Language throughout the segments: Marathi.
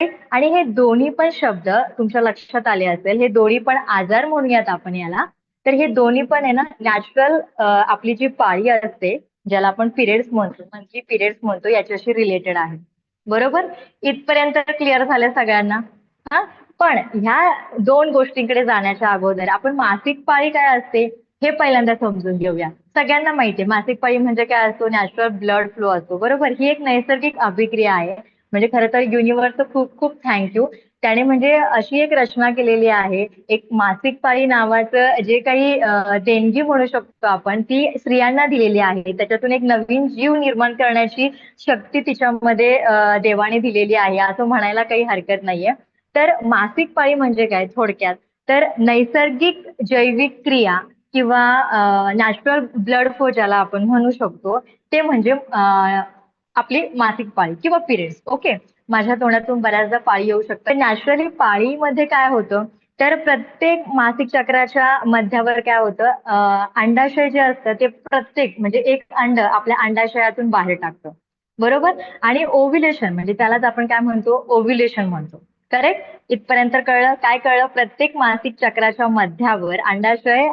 आणि हे दोन्ही पण शब्द तुमच्या लक्षात आले असेल. हे दोन्ही पण आजार म्हणूयात आपण याला. तर हे दोन्ही पण आहे ना नॅचरल आपली जी पाळी असते ज्याला आपण पिरियड्स म्हणतो म्हणजे पिरियड्स म्हणतो याच्याशी रिलेटेड आहे. बरोबर? इथपर्यंत क्लिअर झालं सगळ्यांना? हा? पण ह्या दोन गोष्टींकडे जाण्याच्या अगोदर आपण मासिक पाळी काय असते हे पहिल्यांदा समजून घेऊया. सगळ्यांना माहितीये मासिक पाळी म्हणजे काय असतो? नॅचरल ब्लड फ्लो असतो. बरोबर? ही एक नैसर्गिक अभिक्रिया आहे. म्हणजे खरं तर युनिव्हर्स खूप खूप थँक्यू त्याने म्हणजे अशी एक रचना केलेली आहे. एक मासिक पाळी नावाचं जे काही देणगी म्हणू शकतो आपण ती स्त्रियांना दिलेली आहे. त्याच्यातून एक नवीन जीव निर्माण करण्याची शक्ती तिच्यामध्ये देवाने दिलेली आहे. असं म्हणायला काही हरकत नाहीये. तर मासिक पाळी म्हणजे काय? थोडक्यात. तर नैसर्गिक जैविक क्रिया किंवा नॅचरल ब्लड फ्लो ज्याला आपण म्हणू शकतो ते म्हणजे आपली मासिक पाळी किंवा पिरियड्स ओके माझ्या तोंडातून बऱ्याचदा पाळी येऊ शकते नॅचरली पाळीमध्ये काय होतं? तर प्रत्येक मासिक चक्राच्या मध्यावर काय होतं? अंडाशय जे असतं ते प्रत्येक म्हणजे एक अंड आपल्या अंडाशयातून बाहेर टाकतं. बरोबर? आणि ओव्युलेशन म्हणजे त्यालाच आपण काय म्हणतो? ओव्युलेशन म्हणतो. करेक्ट इथपर्यंत कळलं? काय कळलं? प्रत्येक मासिक चक्राच्या मध्यावर अंडाशय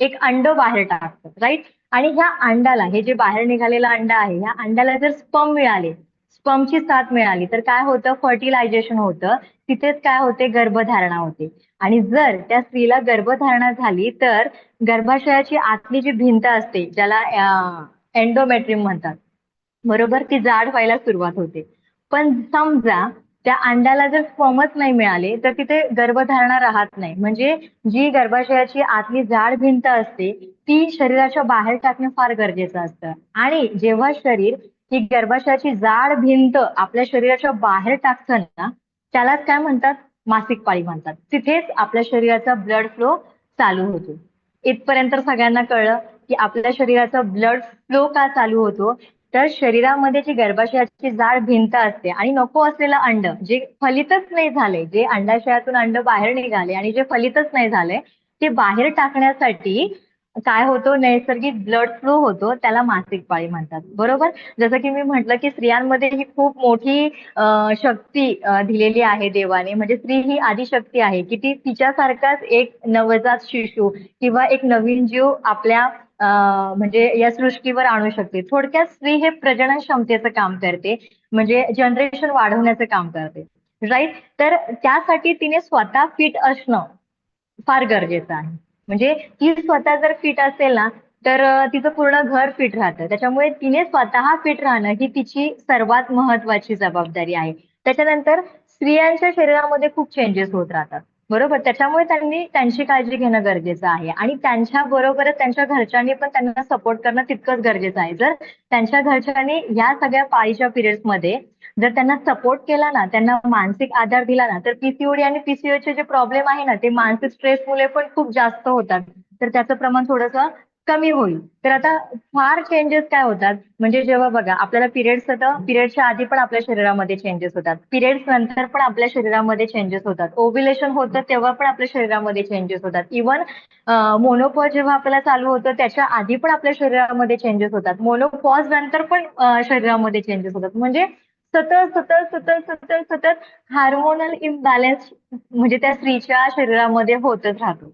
एक अंड बाहेर टाकतं राईट आणि ह्या अंडाला हे जे बाहेर निघालेलं अंडा आहे ह्या अंडाला जर स्पम मिळाले स्पमची साथ मिळाली तर काय होतं? फर्टिलायझेशन होतं. तिथेच काय होते? गर्भधारणा होते. आणि जर त्या स्त्रीला गर्भधारणा झाली तर गर्भाशयाची आतली जी भिंत असते ज्याला एन्डोमेट्रियम म्हणतात बरोबर? ती जाड व्हायला सुरुवात होते. पण समजा त्या अंड्याला जर स्पर्मच नाही मिळाले तर तिथे गर्भधारणा राहत नाही. म्हणजे जी गर्भाशयाची आतली जाड भिंत असते ती शरीराच्या बाहेर टाकणं फार गरजेचं असतं. आणि जेव्हा शरीर ही गर्भाशयाची जाड भिंत आपल्या शरीराच्या बाहेर टाकतं ना त्यालाच काय म्हणतात? मासिक पाळी म्हणतात. तिथेच आपल्या शरीराचा ब्लड फ्लो चालू होतो. इथपर्यंत सगळ्यांना कळलं की आपल्या शरीराचा ब्लड फ्लो का चालू होतो? तर शरीरामध्ये जी गर्भाशयाची जाड भिंत असते आणि नको असलेलं अंड जे फलितच नाही झाले जे अंडाशयातून अंड बाहेर निघाले आणि जे फलितच नाही झाले ते बाहेर टाकण्यासाठी काय होतो? नैसर्गिक ब्लड फ्लो होतो त्याला मासिक पाळी म्हणतात. बरोबर? जसं की मी म्हटलं की स्त्रियांमध्ये ही खूप मोठी शक्ती दिलेली आहे देवाने. म्हणजे स्त्री ही आदिशक्ती आहे की ती तिच्यासारखाच एक नवजात शिशु किंवा एक नवीन जीव आपल्या म्हणजे या सृष्टीवर आणू शकते. थोडक्यात स्त्री हे प्रजनन क्षमतेचं काम करते. म्हणजे जनरेशन वाढवण्याचं काम करते. राईट तर त्यासाठी तिने स्वतः फिट असणं फार गरजेचं आहे. म्हणजे ती स्वतः जर फिट असेल ना तर तिचं पूर्ण घर फिट राहतं. त्याच्यामुळे तिने स्वतः फिट राहणं ही तिची सर्वात महत्वाची जबाबदारी आहे. त्याच्यानंतर स्त्रियांच्या शरीरामध्ये खूप चेंजेस होत राहतात. बरोबर. त्याच्यामुळे त्यांनी त्यांची काळजी घेणं गरजेचं आहे. आणि त्यांच्या बरोबरच त्यांच्या घरच्यांनी पण त्यांना सपोर्ट करणं तितकंच गरजेचं आहे. जर त्यांच्या घरच्यांनी या सगळ्या पाळीच्या पिरियड्समध्ये जर त्यांना सपोर्ट केला ना त्यांना मानसिक आधार दिला ना तर पीसीओडी आणि पीसीओचे जे प्रॉब्लेम आहे ना ते मानसिक स्ट्रेसमुळे पण खूप जास्त होतात. तर त्याचं प्रमाण थोडंसं कमी होईल. तर आता फार चेंजेस काय होतात? म्हणजे जेव्हा बघा आपल्याला पिरियड्स होतं पिरियडच्या आधी पण आपल्या शरीरामध्ये चेंजेस होतात. पिरियड्स नंतर पण आपल्या शरीरामध्ये चेंजेस होतात. ओव्युलेशन होतं तेव्हा पण आपल्या शरीरामध्ये चेंजेस होतात. इव्हन मोनोपॉज जेव्हा आपल्याला चालू होतं त्याच्या आधी पण आपल्या शरीरामध्ये चेंजेस होतात. मोनोपॉज नंतर पण शरीरामध्ये चेंजेस होतात. म्हणजे सतत सतत सतत सतत सतत हार्मोनल इम्बॅलन्स म्हणजे त्या स्त्रीच्या शरीरामध्ये होतच राहतो.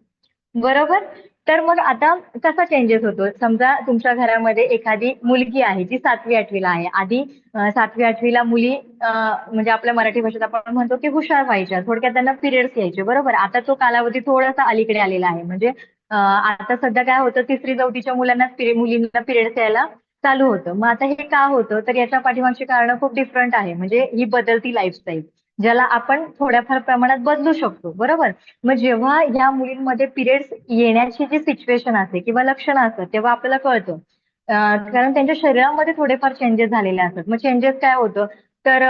बरोबर? तर मग आता कसा चेंजेस होतो? समजा तुमच्या घरामध्ये एखादी मुलगी आहे जी सातवी आठवीला आहे. आधी सातवी आठवीला मुली म्हणजे आपल्या मराठी भाषेत आपण म्हणतो की हुशार व्हायच्या. थोडक्यात त्यांना पिरियड्स यायचे बरोबर? आता तो कालावधी थोडासा अलीकडे आलेला आहे. म्हणजे आता सध्या काय होतं? तिसरी चौथीच्या मुलांना मुलींना पिरियड्स यायला चालू होतं. मग आता हे का होतं? तर याच्या पाठीमागची कारण खूप डिफरंट आहे. म्हणजे ही बदलती लाईफस्टाईल ज्याला आपण थोड्याफार प्रमाणात बदलू शकतो बरोबर? मग जेव्हा या मुलींमध्ये पिरियड्स येण्याची जी सिच्युएशन असते किंवा लक्षणं असतात तेव्हा आपल्याला कळतं. कारण त्यांच्या शरीरामध्ये थोडेफार चेंजेस झालेले असतात. मग चेंजेस काय होतं? तर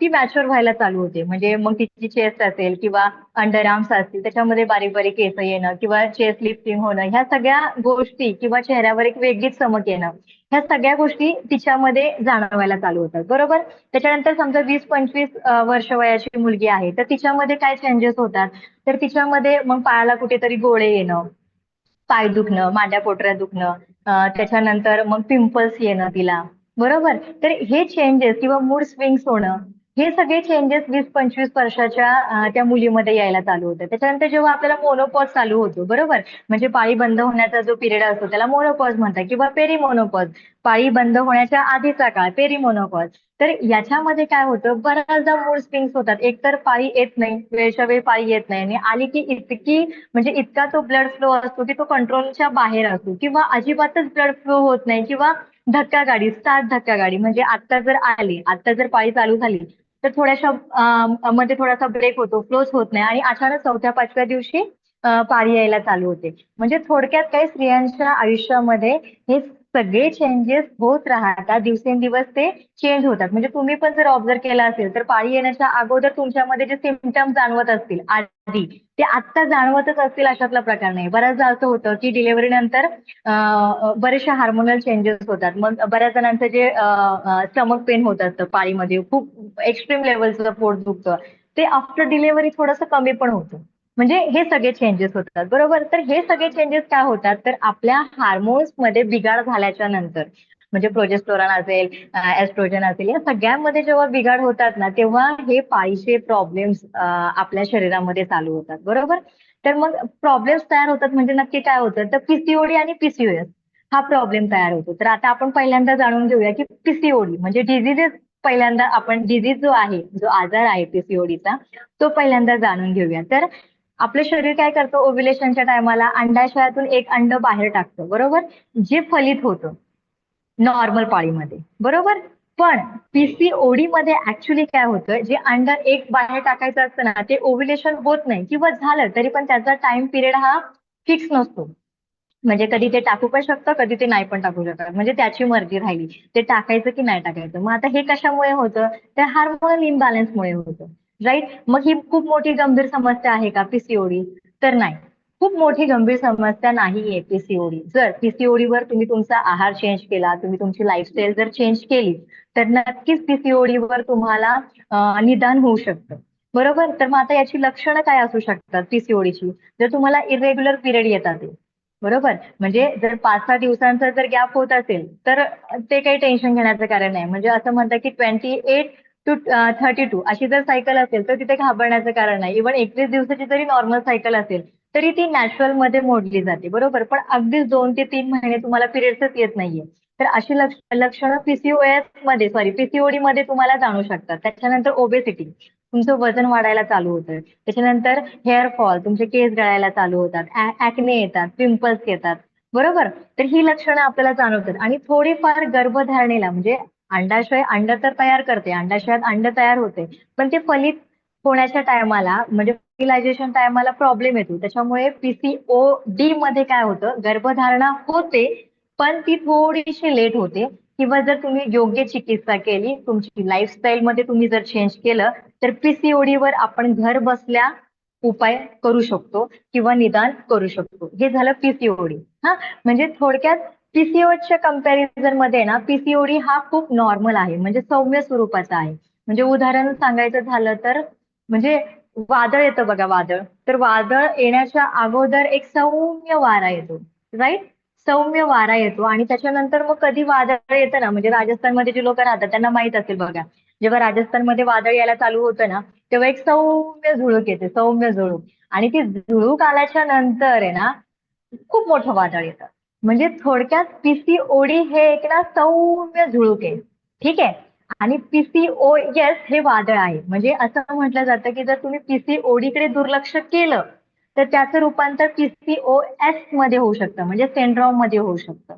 ती मॅच्युअर व्हायला चालू होते. म्हणजे मग तिची चेस्ट असेल किंवा अंडर आर्म्स असतील त्याच्यामध्ये बारीक बारीक केस येणं किंवा चेस्ट लिफ्टिंग होणं ह्या सगळ्या गोष्टी किंवा चेहऱ्यावर एक वेगळीच चमक येणं ह्या सगळ्या गोष्टी तिच्यामध्ये जाणवायला चालू होतात. बरोबर? त्याच्यानंतर समजा वीस पंचवीस वर्ष वयाची मुलगी आहे तर तिच्यामध्ये काय चेंजेस होतात? तर तिच्यामध्ये मग पायाला कुठेतरी गोळे येणं पाय दुखणं मांड्या पोटऱ्या दुखणं त्याच्यानंतर मग पिंपल्स येणं तिला. बरोबर. तर हे चेंजेस किंवा मूड स्विंग्स होणं हे सगळे चेंजेस वीस पंचवीस वर्षाच्या त्या मुलीमध्ये यायला चालू होतं. त्याच्यानंतर जेव्हा आपल्याला मोनोपॉज चालू होतो बरोबर? म्हणजे पाळी बंद होण्याचा जो पिरियड असतो त्याला मोनोपॉज म्हणतात किंवा पेरिमोनोपॉज पाळी बंद होण्याच्या आधीचा काळ पेरिमोनोपॉज तर याच्यामध्ये काय होतं बऱ्याचदा मूड स्विंग्स होतात. एकतर पाळी येत नाही वेळच्या वेळी पाळी येत नाही. आणि आली की इतकी म्हणजे इतका तो ब्लड फ्लो असतो की तो कंट्रोलच्या बाहेर असतो. किंवा अजिबातच ब्लड फ्लो होत नाही. किंवा धक्का गाडी स्टार्ट धक्का गाडी. म्हणजे आत्ता जर आली आत्ता जर पाळी चालू झाली तर थोड्याशा मध्ये थोडासा ब्रेक होतो क्लोज होत नाही. आणि अचानक चौथ्या पाचव्या दिवशी पाळी यायला चालू होते. म्हणजे थोडक्यात काही स्त्रियांच्या आयुष्यामध्ये हे सगळे चेंजेस होत राहतात. दिवसेंदिवस ते चेंज होतात. म्हणजे तुम्ही पण जर ऑब्झर्व केला असेल तर पाळी येण्याच्या अगोदर तुमच्यामध्ये जे सिमटम्स जाणवत असतील आधी ते आत्ता जाणवतच असतील अशातला प्रकार नाही. बऱ्याचदा असं होतं की डिलिव्हरी नंतर बरेचशा बरेचसे हार्मोनल चेंजेस होतात. मग बऱ्याच जणांचं जे स्टमक पेन होत असतं पाळीमध्ये खूप एक्स्ट्रीम लेवलचं पोट दुखतं. ते आफ्टर डिलिव्हरी थोडंसं कमी पण होतं. म्हणजे हे सगळे चेंजेस होतात बरोबर? तर हे सगळे चेंजेस काय होतात? तर आपल्या हार्मोन्समध्ये बिघाड झाल्याच्यानंतर म्हणजे प्रोजेस्टोरॉन असेल एस्ट्रोजन असेल या सगळ्यांमध्ये जेव्हा बिघाड होतात ना तेव्हा हे पाळीचे प्रॉब्लेम्स आपल्या शरीरामध्ये चालू होतात बरोबर? तर मग प्रॉब्लेम्स तयार होतात म्हणजे नक्की काय होतं? तर पीसीओडी आणि पीसीओएस हा प्रॉब्लेम तयार होतो. तर आता आपण पहिल्यांदा जाणून घेऊया की पीसीओडी म्हणजे डिझिजेस पहिल्यांदा आपण डिझीज जो आहे जो आजार आहे पीसीओडीचा तो पहिल्यांदा जाणून घेऊया. तर आपलं शरीर काय करतं? ओव्युलेशनच्या टायमाला अंडाशयातून एक अंड बाहेर टाकतं बरोबर? जे फलित होतं नॉर्मल पाळीमध्ये बरोबर? पण पीसीओडी मध्ये ऍक्च्युली काय होतं? जे अंड एक बाहेर टाकायचं असतं ना ते ओव्युलेशन होत नाही किंवा झालं तरी पण त्याचा टाइम पिरियड हा फिक्स नसतो. म्हणजे कधी ते टाकू पण शकतं कधी ते नाही पण टाकू शकत. म्हणजे त्याची मर्जी राहिली. ते टाकायचं की नाही टाकायचं. मग आता हे कशामुळे होतं? तर हार्मोनल इम्बॅलन्समुळे होतं. राईट मग ही खूप मोठी गंभीर समस्या आहे का पीसीओडी तर नाही. खूप मोठी गंभीर समस्या नाहीये पीसीओडी जर पीसीओडी वर तुम्ही तुमचा आहार चेंज केला तुम्ही तुमची लाईफस्टाईल जर चेंज केली तर नक्कीच पीसीओडी वर तुम्हाला निदान होऊ शकतं. बरोबर? तर मग आता याची लक्षणं काय असू शकतात पीसीओडीची जर तुम्हाला इरेग्युलर पिरियड येतात बरोबर? म्हणजे जर पाच सहा दिवसांचा जर गॅप होत असेल तर ते काही टेन्शन घेण्याचं कारण नाही. म्हणजे असं म्हणतात की twenty eight to thirty two अशी जर सायकल असेल तर तिथे घाबरण्याचं कारण नाही. इव्हन एकवीस दिवसाची जरी नॉर्मल सायकल असेल तरी ती नॅचरलमध्ये मोडली जाते. बरोबर? पण अगदीच दोन ते तीन महिने तुम्हाला पिरियड्सच येत नाहीये. तर अशी लक्षणं पीसीओएसमध्ये सॉरी पीसीओडी मध्ये तुम्हाला जाणू शकतात. त्याच्यानंतर ओबेसिटी तुमचं वजन वाढायला चालू होतं. त्याच्यानंतर हेअर फॉल तुमचे केस गळायला चालू होतात. ऍक्ने येतात पिंपल्स येतात. बरोबर? तर ही लक्षणं आपल्याला जाणवतात. आणि थोडीफार गर्भधारणेला म्हणजे अंडाशय अंड तर तयार करते अंडाशयात अंड तयार होते. पण ते फलित होण्याच्या टायमाला म्हणजे फर्टिलायझेशन टायमाला प्रॉब्लेम येतो. त्याच्यामुळे पीसीओ डी मध्ये काय होतं गर्भधारणा होते पण ती थोडीशी लेट होते. किंवा जर तुम्ही योग्य चिकित्सा केली तुमची लाईफस्टाईल मध्ये तुम्ही जर चेंज केलं तर पीसीओडी वर आपण घर बसल्या उपाय करू शकतो किंवा निदान करू शकतो. हे झालं पीसीओडी हा? म्हणजे थोडक्यात पीसीओच्या कंपॅरिझनमध्ये ना पीसीओडी हा खूप नॉर्मल आहे. म्हणजे सौम्य स्वरूपाचा आहे. म्हणजे उदाहरण सांगायचं झालं तर म्हणजे वादळ येतं बघा वादळ. तर वादळ येण्याच्या अगोदर एक सौम्य वारा येतो राईट सौम्य वारा येतो आणि त्याच्यानंतर मग कधी वादळ येतं ना म्हणजे राजस्थानमध्ये जे लोक राहतात त्यांना माहीत असेल बघा. जेव्हा राजस्थानमध्ये वादळ यायला चालू होतं ना तेव्हा एक सौम्य झुळूक येते सौम्य झुळूक. आणि ती झुळूक आल्याच्यानंतर आहे ना खूप मोठं वादळ येतं. म्हणजे थोडक्यात पीसीओडी हे एक ना सौम्य झुळूक आहे. ठीक आहे? आणि पीसीओएस हे वादळ आहे. म्हणजे असं म्हटलं जातं की जर तुम्ही पीसीओडी कडे दुर्लक्ष केलं तर त्याचं रूपांतर पीसीओएसमध्ये होऊ शकतं. म्हणजे सेंड्रॉममध्ये होऊ शकतं.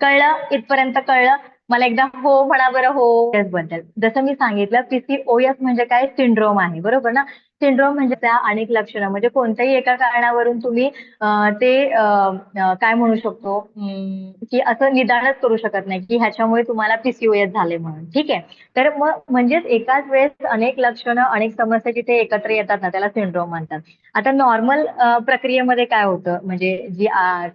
कळलं? इथपर्यंत कळलं? मला एकदा हो म्हणा बरं हो. बद्दल जसं मी सांगितलं पीसीओएस म्हणजे काय? सिंड्रोम आहे. बरोबर ना? सिंड्रोम म्हणजे त्या अनेक लक्षणं. म्हणजे कोणत्याही एका कारणावरून तुम्ही ते काय म्हणू शकतो की असं निदानच करू शकत नाही की ह्याच्यामुळे तुम्हाला पीसीओएस झाले म्हणून. ठीक आहे? तर मग म्हणजेच एकाच वेळेस अनेक लक्षणं अनेक समस्या जिथे एकत्र येतात ना त्याला सिंड्रोम म्हणतात. आता नॉर्मल प्रक्रियेमध्ये काय होतं? म्हणजे जी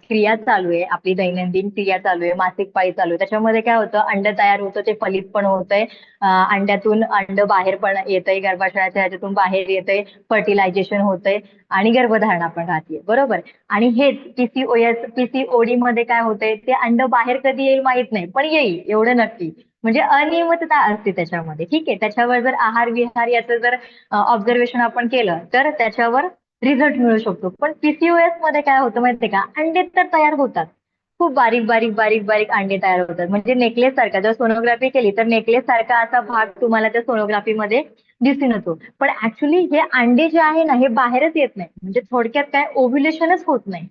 क्रिया चालू आहे आपली दैनंदिन क्रिया चालू आहे मासिक पाळी चालू आहे त्याच्यामध्ये काय होतं? अंड तयार होतं ते फलित पण होतंय अंड्यातून अंड बाहेर पण येतंय गर्भाशयाच्या ह्याच्यातून बाहेर होते फर्टिलायझेशन होतंय आणि गर्भधारणा पण राहते बरोबर? आणि हेच पीसीओएस पीसीओडी मध्ये काय होतंय ते अंड बाहेर कधी येईल माहीत नाही पण येईल एवढं नक्की. म्हणजे अनियमितता असते त्याच्यामध्ये ठीक आहे? त्याच्यावर जर आहार विहार याचं जर ऑब्झर्वेशन आपण केलं तर त्याच्यावर रिझल्ट मिळू शकतो. पण पीसीओएसमध्ये काय होतं माहितीये का? अंडे तर तयार होतात. खूप बारीक बारीक बारीक बारीक अंडे तयार होतात. म्हणजे नेकलेस सारखा जर सोनोग्राफी केली तर नेकलेस सारखा असा भाग तुम्हाला त्या सोनोग्राफीमध्ये दिसून येतो पण ऍक्च्युली हे अंडे जे आहे ना हे बाहेरच येत नाही. म्हणजे थोडक्यात काय ओव्ह्युलेशनच होत नाही.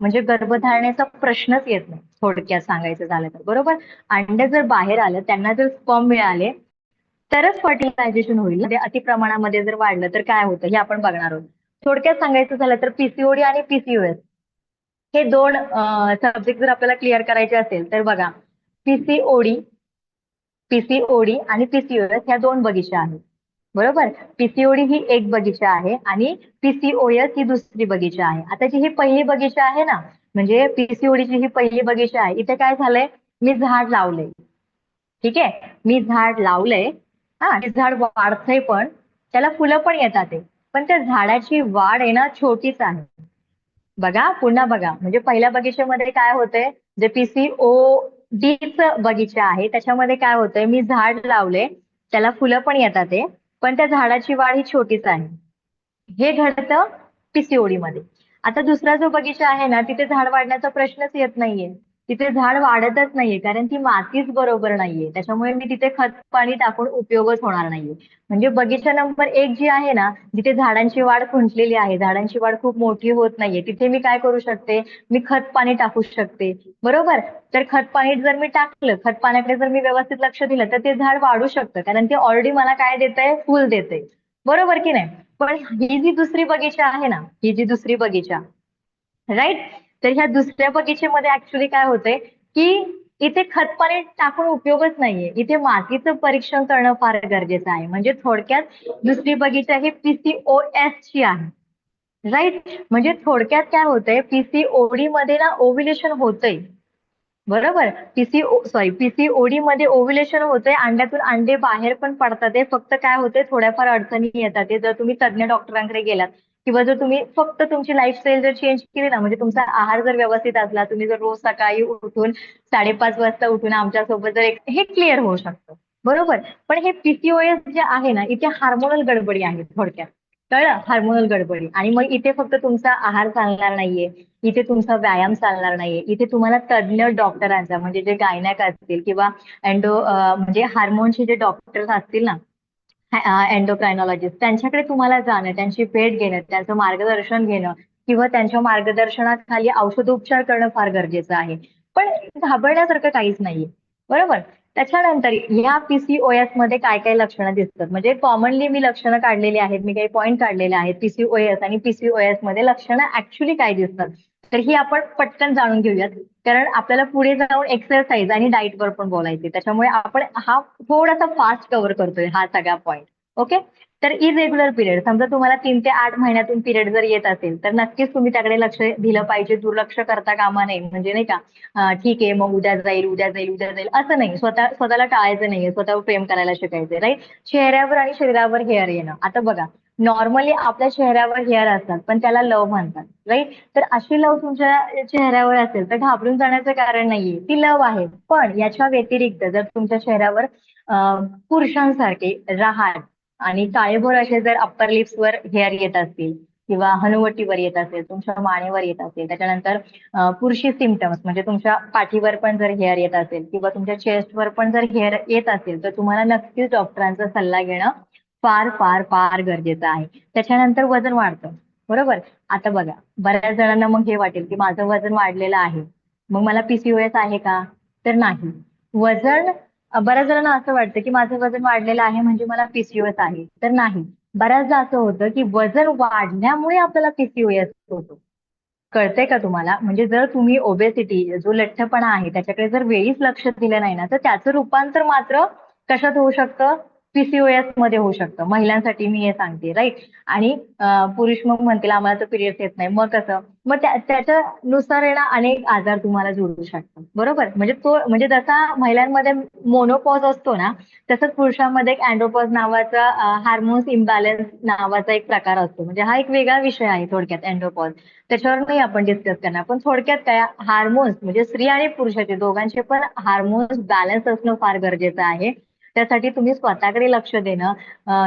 म्हणजे गर्भधारणेचा प्रश्नच येत नाही. थोडक्यात सांगायचं झालं तर. बरोबर? अंडे जर बाहेर आलं त्यांना जर स्पर्म मिळाले तरच फर्टिलायझेशन होईल. अतिप्रमाणामध्ये अति प्रमाणामध्ये जर वाढलं तर काय होतं? हे आपण बघणार आहोत. थोडक्यात सांगायचं झालं तर पीसीओडी आणि पीसीओएस हे दोन सब्जेक्ट जर आपल्याला क्लिअर करायचे असेल तर बघा. पीसीओडी पीसीओडी आणि पीसीओएस ह्या दोन बगीचा आहेत. बरोबर? पीसीओडी ही एक बगीचा आहे आणि पीसीओएस ही दुसरी बगीचा आहे. आता जी ही पहिली बगीचा आहे ना म्हणजे पीसीओडीची ही पहिली बगीचा आहे इथे काय झालंय? मी झाड लावलंय. ठीक आहे? मी झाड लावलंय हा ते झाड वाढतंय पण त्याला फुलं पण येतात पण त्या झाडाची वाढ आहे ना छोटीच आहे. बघा पुन्हा बघा. म्हणजे पहिल्या बगीच्यामध्ये काय होतंय? जे पीसीओ डीच बगीचा आहे त्याच्यामध्ये काय होतंय? मी झाड लावले त्याला फुलं पण येतात पण त्या झाडाची वाढ ही छोटीच आहे. हे घडतं पीसीओडी मध्ये आता दुसरा जो बगीचा आहे ना तिथे झाड वाढण्याचा प्रश्नच येत नाहीये. तिथे झाड वाढतच नाहीये कारण ती मातीच बरोबर नाहीये. त्याच्यामुळे मी तिथे खत पाणी टाकून उपयोगच होणार नाहीये. म्हणजे बगीचा नंबर एक जी आहे ना जिथे झाडांची वाढ खुंटलेली आहे झाडांची वाढ खूप मोठी होत नाहीये तिथे मी काय करू शकते? मी खत पाणी टाकू शकते. बरोबर? तर खत पाणी जर मी टाकलं खत पाण्याकडे जर मी व्यवस्थित लक्ष दिलं तर ते झाड वाढू शकतं कारण ते ऑलरेडी मला काय देतंय? फुल देतंय. बरोबर की नाही? पण ही जी दुसरी बगीचा आहे ना ही जी दुसरी बगीचा राईट तर ह्या दुसऱ्या बगीचेमध्ये ऍक्च्युली काय होतंय की इथे खत पाणी टाकून उपयोगच नाहीये. इथे मातीचं परीक्षण करणं फार गरजेचं आहे. म्हणजे थोडक्यात दुसरी बगीचा ही पीसीओएस ची आहे. राईट म्हणजे थोडक्यात काय होतंय? पीसीओडी मध्ये ना ओव्ह्युलेशन होतंय. बरोबर? पीसीओ सॉरी पीसीओडी मध्ये ओव्ह्युलेशन होतंय. अंड्यातून अंडे बाहेर पण पडतात. फक्त काय होते थोड्याफार अडचणी येतात. ते जर तुम्ही तज्ञ डॉक्टरांकडे गेलात किंवा जर तुम्ही फक्त तुमची लाईफस्टाईल जर चेंज केली ना म्हणजे तुमचा आहार जर व्यवस्थित असला तुम्ही जर रोज सकाळी उठून साडेपाच वाजता उठून आमच्यासोबत जर एक हे क्लिअर होऊ शकतं. बरोबर? पण हे पीसीओएस जे आहे ना इथे हार्मोनल गडबडी आहे थोडक्यात. कळलं? हार्मोनल गडबडी. आणि मग इथे फक्त तुमचा आहार चालणार नाहीये इथे तुमचा व्यायाम चालणार नाहीये इथे तुम्हाला तज्ञ डॉक्टरांचा म्हणजे जे गायनॅक असतील किंवा अँडो म्हणजे हार्मोनचे जे डॉक्टर्स असतील ना एन्डोक्रायनॉलॉजिस्ट त्यांच्याकडे तुम्हाला जाणं त्यांची भेट घेणं त्यांचं मार्गदर्शन घेणं किंवा त्यांच्या मार्गदर्शनाखाली औषधोपचार करणं फार गरजेचं आहे. पण घाबरण्यासारखं काहीच नाहीये. बरोबर? त्याच्यानंतर या पीसीओएसमध्ये काय काय लक्षणं दिसतात? म्हणजे कॉमनली मी लक्षणं काढलेली आहेत मी काही पॉईंट काढलेले आहेत पीसीओएस आणि पीसीओएसमध्ये लक्षणं ऍक्च्युली काय दिसतात? तर ही आपण पटकन जाणून घेऊयात. कारण आपल्याला पुढे जाऊन एक्सरसाइज आणि डाईटवर पण बोलायचे त्याच्यामुळे आपण हा थोडासा फास्ट कव्हर करतोय हा सगळा पॉईंट ओके तर इरेग्युलर पिरियड समजा तुम्हाला तीन ते आठ महिन्यातून पिरियड जर येत असेल तर नक्कीच तुम्ही त्याकडे लक्ष दिलं पाहिजे. दुर्लक्ष करता कामा नये. म्हणजे नाही का ठीक आहे मग उद्या जाईल उद्या जाईल उद्या जाईल. असं नाही. स्वतः स्वतःला टाळायचं नाहीये. स्वतःवर प्रेम करायला शिकायचं राईट चेहऱ्यावर आणि शरीरावर हेअर येणं. आता बघा. नॉर्मली आपल्या चेहऱ्यावर हेअर असतात पण त्याला लव म्हणतात राईट तर अशी लव तुमच्या चेहऱ्यावर असेल तर घाबरून जाण्याचं कारण नाहीये. ती लव आहे पण याच्या व्यतिरिक्त जर तुमच्या चेहऱ्यावर पुरुषांसारखे रहाट आणि काळेभोर असे जर अप्पर लिप्सवर हेअर येत असतील किंवा हनुवटीवर येत असेल तुमच्या मानेवर येत असेल त्याच्यानंतर पुरुषी सिमटम्स म्हणजे तुमच्या पाठीवर पण जर हेअर येत असेल किंवा तुमच्या चेस्टवर पण जर हेअर येत असेल तर तुम्हाला नक्कीच डॉक्टरांचा सल्ला घेणं फार फार फार गरजेचं आहे. त्याच्यानंतर वजन वाढतं. बरोबर? आता बघा बऱ्याच जणांना मग हे वाटेल की माझं वजन वाढलेलं आहे. मग मला पीसीओएस आहे का? तर नाही. वजन बऱ्याच जणांना असं वाटतं की माझं वजन वाढलेलं आहे म्हणजे मला पीसीओएस आहे. तर नाही. बऱ्याचदा असं होतं की वजन वाढल्यामुळे आपल्याला पीसीओएस होतो. कळतंय का तुम्हाला? म्हणजे जर तुम्ही ओबेसिटी जो लठ्ठपणा आहे त्याच्याकडे जर वेळीच लक्ष दिलं नाही ना तर त्याचं रूपांतर मात्र कशात होऊ शकतं? पीसीओएसमध्ये होऊ शकतं. महिलांसाठी मी हे सांगते राईट आणि पुरुष मग म्हणतील आम्हाला तर पिरियड्स येत नाही. मग कसं? मग त्याच्यानुसार आहे ना अनेक आजार तुम्हाला जुळू शकतात. बरोबर? म्हणजे तो म्हणजे जसा महिलांमध्ये मोनोपॉज असतो ना तसंच पुरुषांमध्ये एक अँड्रोपॉज नावाचा हार्मोन्स इम्बॅलन्स नावाचा एक प्रकार असतो. म्हणजे हा एक वेगळा विषय आहे थोडक्यात अँड्रोपॉज त्याच्यावर नाही आपण डिस्कस करणार. पण थोडक्यात काय हार्मोन्स म्हणजे स्त्री आणि पुरुषाचे दोघांचे पण हार्मोन्स बॅलन्स असणं फार गरजेचं आहे. त्यासाठी तुम्ही स्वतःकडे लक्ष देणं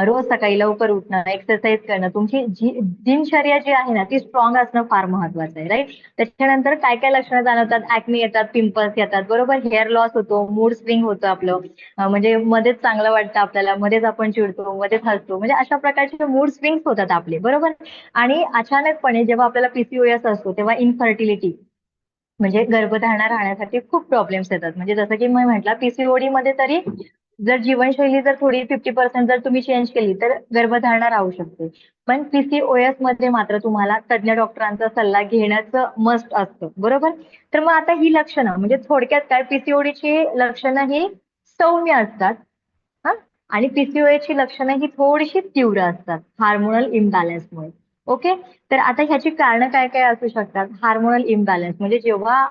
रोज सकाळी लवकर उठणं एक्सरसाइज करणं तुमची जी दिनचर्या जी आहे ना ती स्ट्रॉंग असणं फार महत्वाचं आहे राईट त्याच्यानंतर काय काय लक्षणं जाणवतात? ऍक्ने येतात पिंपल्स येतात बरोबर? हेअर लॉस होतो मूड स्विंग होतं आपलं म्हणजे मध्येच चांगलं वाटतं आपल्याला मध्येच आपण चिडतो मध्येच हसतो म्हणजे अशा प्रकारचे मूड स्विंग्स होतात आपले बरोबर? आणि अचानकपणे जेव्हा आपल्याला पीसीओएस असतो तेव्हा इनफर्टिलिटी म्हणजे गर्भधारणा राहण्यासाठी खूप प्रॉब्लेम्स येतात. म्हणजे जसं की मी म्हटलं पीसीओडी मध्ये तरी जर जीवनशैली जर थोडी फिफ्टी पर्सेंट जर तुम्ही चेंज केली तर गर्भधारणा राहू शकते. पण पीसीओएसमध्ये मात्र तुम्हाला तज्ञ डॉक्टरांचा सल्ला घेण्याचं मस्ट असतं. बरोबर? तर मग आता ही लक्षणं म्हणजे थोडक्यात काय? पीसीओडीची लक्षणं ही सौम्य असतात हा? आणि पीसीओएची ची लक्षणं ही थोडीशी तीव्र असतात हार्मोनल इम्बॅलन्समुळे ओके तर आता ह्याची कारणं काय काय असू शकतात? हार्मोनल इम्बॅलन्स म्हणजे जेव्हा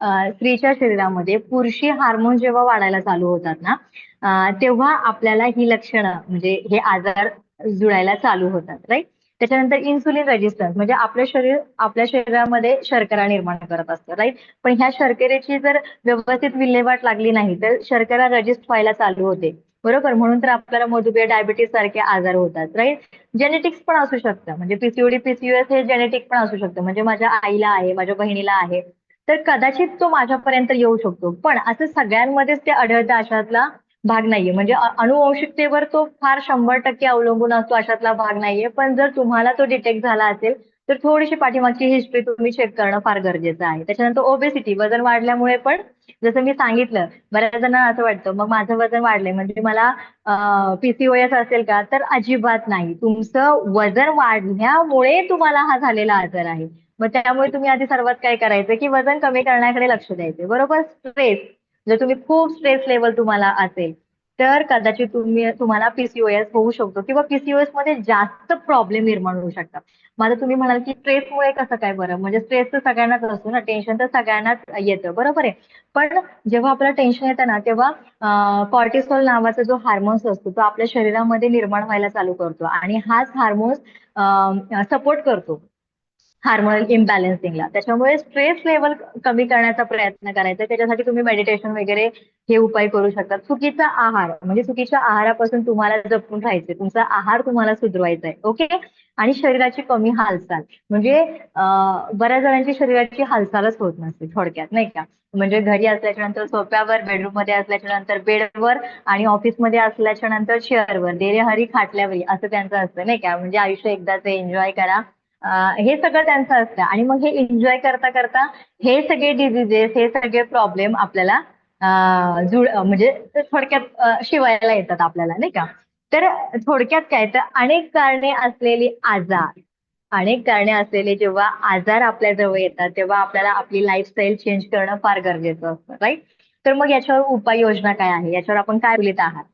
स्त्रीच्या शरीरामध्ये पुरुषी हार्मोन जेव्हा वाढायला चालू होतात ना तेव्हा आपल्याला ही लक्षणं म्हणजे हे आजार जुळायला चालू होतात राईट त्याच्यानंतर इन्सुलिन रेजिस्टन्स म्हणजे आपलं शरीर आपल्या शरीरामध्ये शर्करा निर्माण करत असतं राईट पण ह्या शर्करेची जर व्यवस्थित विल्हेवाट लागली नाही तर शर्करा रजिस्ट व्हायला चालू होते. बरोबर? म्हणून तर आपल्याला मधुमेह डायबिटीस सारखे आजार होतात राईट जेनेटिक्स पण असू शकतं. म्हणजे पीसीओडी पीसीओएस हे जेनेटिक पण असू शकतं. म्हणजे माझ्या आईला आहे माझ्या बहिणीला आहे. तर कदाचित तो माझ्यापर्यंत येऊ शकतो. पण असं सगळ्यांमध्येच ते आढळतं अशातला भाग नाहीये. म्हणजे अनुवंशिकतेवर तो फार शंभर टक्के अवलंबून असतो अशातला भाग नाहीये. पण जर तुम्हाला तो डिटेक्ट झाला असेल तर थोडीशी पाठीमागची हिस्ट्री तुम्ही चेक करणं फार गरजेचं आहे. त्याच्यानंतर ओबेसिटी वजन वाढल्यामुळे पण जसं मी सांगितलं बऱ्याच जणांना असं वाटतं मग माझं वजन वाढलंय म्हणजे मला पीसीओएस असेल का तर अजिबात नाही. तुमचं वजन वाढण्यामुळे तुम्हाला हा झालेला आजार आहे. मग त्यामुळे तुम्ही आधी सर्वात काय करायचं की वजन कमी करण्याकडे लक्ष द्यायचे. बरोबर? स्ट्रेस जर तुम्ही खूप स्ट्रेस लेवल तुम्हाला असेल तर कदाचित तुम्ही तुम्हाला पीसीओएस होऊ शकतो किंवा पीसीओएसमध्ये जास्त प्रॉब्लेम निर्माण होऊ शकतात. मला तुम्ही म्हणाल की स्ट्रेसमुळे कसं काय बरं? म्हणजे स्ट्रेस तर सगळ्यांनाच असतो ना टेन्शन तर सगळ्यांनाच येतं बरोबर आहे? पण जेव्हा आपल्याला टेन्शन येतं ना तेव्हा कॉर्टिसॉल नावाचा जो हार्मोन्स असतो तो आपल्या शरीरामध्ये निर्माण व्हायला चालू करतो आणि हाच हार्मोन्स सपोर्ट करतो. हार्मोनल इम्बॅलन्सिंगला. त्याच्यामुळे स्ट्रेस लेवल कमी करण्याचा प्रयत्न करायचा. त्याच्यासाठी तुम्ही मेडिटेशन वगैरे हे उपाय करू शकता. चुकीचा आहार म्हणजे चुकीच्या आहारापासून तुम्हाला जपून राहायचंय. तुमचा आहार तुम्हाला सुधरवायचा आहे ओके? आणि शरीराची कमी हालचाल. म्हणजे बऱ्याच जणांची शरीराची हालचालच होत नसते थोडक्यात नाही का? म्हणजे घरी असल्याच्या नंतर सोप्यावर बेडरूममध्ये असल्याच्या नंतर बेडवर आणि ऑफिसमध्ये असल्याच्या नंतर चेअरवर देरेहरी खाटल्यावरी असं त्यांचं असतं नाही का? म्हणजे आयुष्य एकदाच एन्जॉय करा. हे सगळं त्यांचं असतं. आणि मग हे एन्जॉय करता करता हे सगळे डिझिजेस हे सगळे प्रॉब्लेम आपल्याला जुळ म्हणजे थोडक्यात शिवायला येतात आपल्याला नाही का? तर थोडक्यात काय? तर अनेक कारणे असलेली आजार. अनेक कारणे असलेले जेव्हा आजार आपल्या जवळ येतात तेव्हा आपल्याला आपली लाईफस्टाईल चेंज करणं फार गरजेचं असतं राईट तर मग याच्यावर उपाययोजना काय आहे? याच्यावर आपण काय बोलत आहात?